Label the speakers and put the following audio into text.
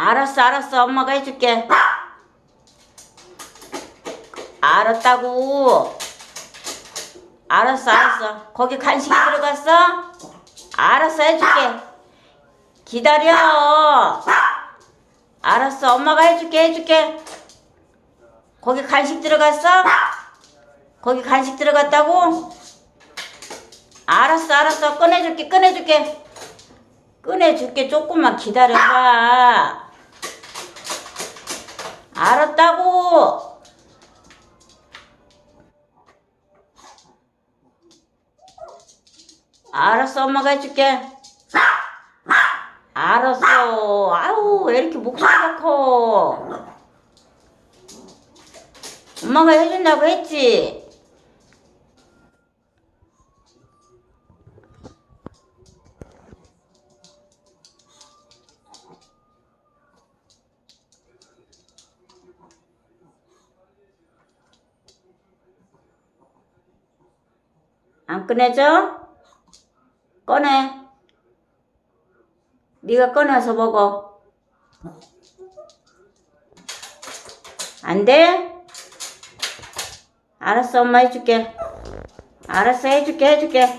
Speaker 1: 알았어, 알았어. 엄마가 해줄게. 알았다고. 알았어, 알았어. 거기 간식이 들어갔어? 알았어, 해줄게. 기다려. 알았어, 엄마가 해줄게, 해줄게. 거기 간식 들어갔어? 거기 간식 들어갔다고? 알았어, 알았어. 꺼내줄게, 꺼내줄게. 꺼내줄게. 조금만 기다려봐. 알았다고. 알았어, 엄마가 해줄게. 알았어. 아우, 왜 이렇게 목소리가 커? 엄마가 해준다고 했지? 안 꺼내줘? 꺼내. 네가 꺼내서 먹어. 안 돼? 알았어, 엄마 해줄게. 알았어, 해줄게, 해줄게.